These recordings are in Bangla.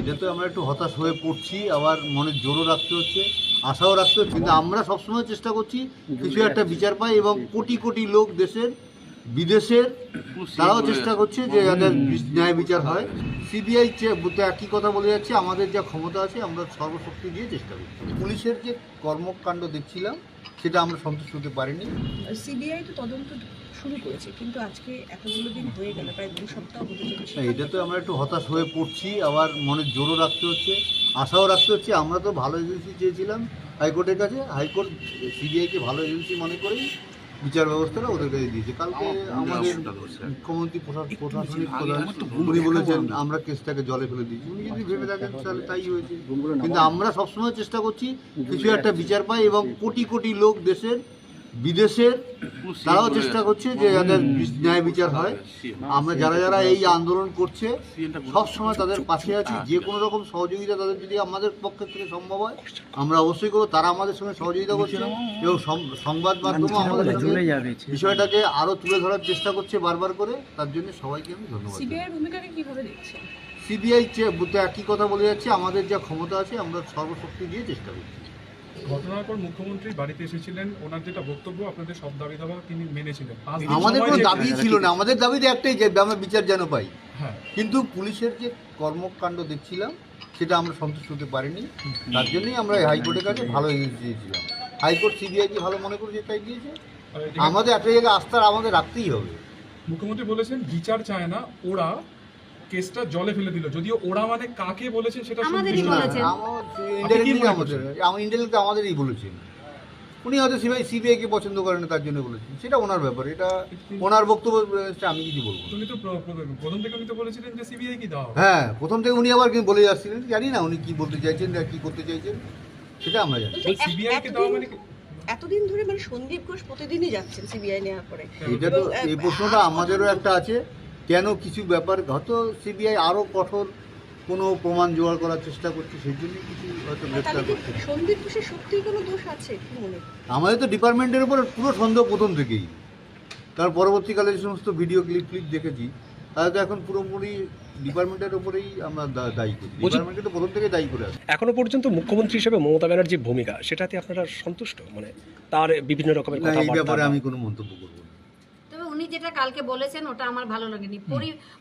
এটা তো আমরা একটু হতাশ হয়ে পড়ছি, আবার মনে জোরও রাখতে হচ্ছে, আশাও রাখতে হচ্ছে, কিন্তু আমরা সবসময় চেষ্টা করছি কিছু একটা বিচার পাই এবং কোটি কোটি লোক দেশের, বিদেশের, তারাও চেষ্টা করছে যে যাদের ন্যায় বিচার হয়। সিবিআই একই কথা বলে যাচ্ছে, আমাদের যা ক্ষমতা আছে, আমরা সর্বশক্তি দিয়ে চেষ্টা করছি। পুলিশের যে কর্মকাণ্ড দেখছিলাম সেটা আমরা সন্তুষ্ট হতে পারিনি। সিবিআই তো তদন্ত শুরু করেছে কিন্তু আজকে এতগুলো দিন হয়ে গেল প্রায় দু সপ্তাহ হতে চলেছে। এটা তো আমরা একটু হতাশ হয়ে পড়ছি আবার মনে জোরও রাখতে হচ্ছে আশাও রাখতে হচ্ছে আমরা তো ভালো এজেন্সি চেয়েছিলাম হাইকোর্টের কাছে হাইকোর্ট সিবিআইকে ভালো এজেন্সি মনে করেই বিচার ব্যবস্থাটা ওদের কাছে দিয়েছে। কালকে আমাদের মুখ্যমন্ত্রী প্রশাসনিক প্রধান উনি বলেছেন আমরা কেসটাকে জলে ফেলে দিয়েছি। উনি যদি ভেবে থাকেন তাহলে তাই হয়েছে। কিন্তু আমরা সবসময় চেষ্টা করছি কিছু একটা বিচার পাই এবং কোটি কোটি লোক দেশের বিদেশের তারাও চেষ্টা করছে যে যাদের ন্যায় বিচার হয়। আমরা যারা যারা এই আন্দোলন করছে সব সময় তাদের পাশে আছি। যে কোনো রকম সহযোগিতা তাদের যদি আমাদের পক্ষ থেকে সম্ভব হয় আমরা অবশ্যই করব। তারা আমাদের সঙ্গে সহযোগিতা করছে এবং সংবাদ মাধ্যমও আমাদের বিষয়টাকে আরও তুলে ধরার চেষ্টা করছে বারবার করে। তার জন্য সবাইকে আমি ধন্যবাদ সিবিআই ভূমিকাকে কীভাবে সিবিআই একই কথা বলে যাচ্ছে। আমাদের যা ক্ষমতা আছে আমরা সর্বশক্তি দিয়ে চেষ্টা করছি। ঘটনার পর মুখ্যমন্ত্রী বাড়িতে এসেছিলেন। ওনার যেটা বক্তব্য আপনাদের সব দাবি দাবা তিনি মেনেছিলেন। আমাদের কোনো দাবি ছিল না। আমাদের দাবি একটাই যে আমরা বিচার যেন পাই। হ্যাঁ। কিন্তু পুলিশের যে কর্মকাণ্ড দেখছিলাম সেটা আমরা সন্তুষ্ট হতে পারিনি। তার জন্যই আমরা হাইকোর্টের কাছে ভালো এগিয়ে দিয়েছিলাম। হাইকোর্ট সিবিআইকে ভালো মনে করেছে তাই দিয়েছে। আমাদের একটা জায়গায় আস্থা আমাদের রাখতেই হবে। মুখ্যমন্ত্রী বলেছেন বিচার চায় না ওরা কেসটা জলে ফেলে দিল। যদিও ওরা মানে কাকে বলেছেন সেটা আমাদেরই বলেছেন। ইন্ডিরেক্টলি আমাদেরই বলেছেন। উনি হয়তো সিবিআই সিবিআইকে পছন্দ করেন তার জন্য বলেছেন। সেটা ওনার ব্যাপার। এটা ওনার বক্তব্য আমি কিছু বলব। উনি তো প্র- প্র- প্রথম থেকে উনি তো বলেছিলেন যে সিবিআই কি হবে। হ্যাঁ প্রথম থেকে উনি আবার কিন্তু বলে যাচ্ছিলেন? জানি না উনি কি বলতে চাইছেন আর কি করতে চাইছেন। সেটা আমরা জানি। সিবিআই কে দেওয়া মানে এতদিন ধরে মানে সন্দীপ ঘোষ প্রতিদিনই যাচ্ছেন সিবিআই নেওয়ার পরে। এটা তো এই প্রশ্নটা আমাদেরও একটা আছে। কেন কিছু ব্যাপার? হয়তো সিবিআই আরও কঠোর কোনো প্রমাণ জোগাড় করার চেষ্টা করছে সেই জন্যই কিছু হয়তো তাহলে গ্রেপ্তার করছে। সন্দীপ ঘোষের সত্যিই কোনো দোষ আছে আমাদের তো ডিপার্টমেন্টের উপর পুরো সন্দেহ প্রথম থেকেই। কারণ পরবর্তীকালে যে সমস্ত ভিডিও ক্লিপ ক্লিপ দেখেছি তাহলে তো এখন পুরোপুরি ডিপার্টমেন্টের উপরেই আমরা দায়ী করি। ডিপার্টমেন্টকে তো প্রথম থেকে দায়ী করে এখনও পর্যন্ত মুখ্যমন্ত্রী হিসেবে মমতা ব্যানার্জির ভূমিকা সেটাতে আপনারা সন্তুষ্ট? মানে তার বিভিন্ন রকমের এই ব্যাপারে আমি কোনো মন্তব্য করব না। যেটা কালকে বলেছেন ওটা আমার ভালো লাগেনি।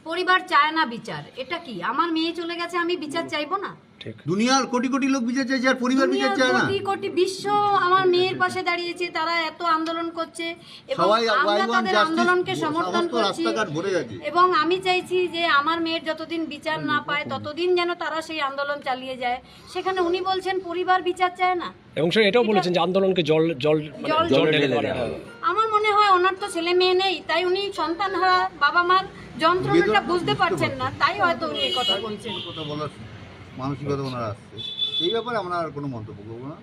পরিবার চায় না বিচার। এটা কি? আমার মেয়ে চলে গেছে আমি বিচার চাইব না? দুনিয়ার কোটি কোটি লোক বিচার চাইছে আর পরিবার বিচার চায় না। কোটি কোটি বিশ্ব আমার মেয়ের পাশে দাঁড়িয়েছে তারা এত আন্দোলন করছে এবং আমরা তাদের আন্দোলনকে সমর্থন করছি এবং আমি চাইছি যে আমার মেয়ের যতদিন বিচার না পায় ততদিন যেন তারা সেই আন্দোলন চালিয়ে যায়। সেখানে উনি বলছেন পরিবার বিচার চায় না। এবং সে এটাও বলেছেন যে আন্দোলনকে জল জল মানে জল আমার মনে হয় ওনার তো ছেলে মেয়ে নেই তাই উনি সন্তান হারা বাবা মার যন্ত্রণাটা বুঝতে পারছেন না তাই হয়তো উনি এই কথা বলছেন। কথা বলার মানসিকতা ওনারা আসছে এই ব্যাপারে আমরা আর কোনো মন্তব্য করব না।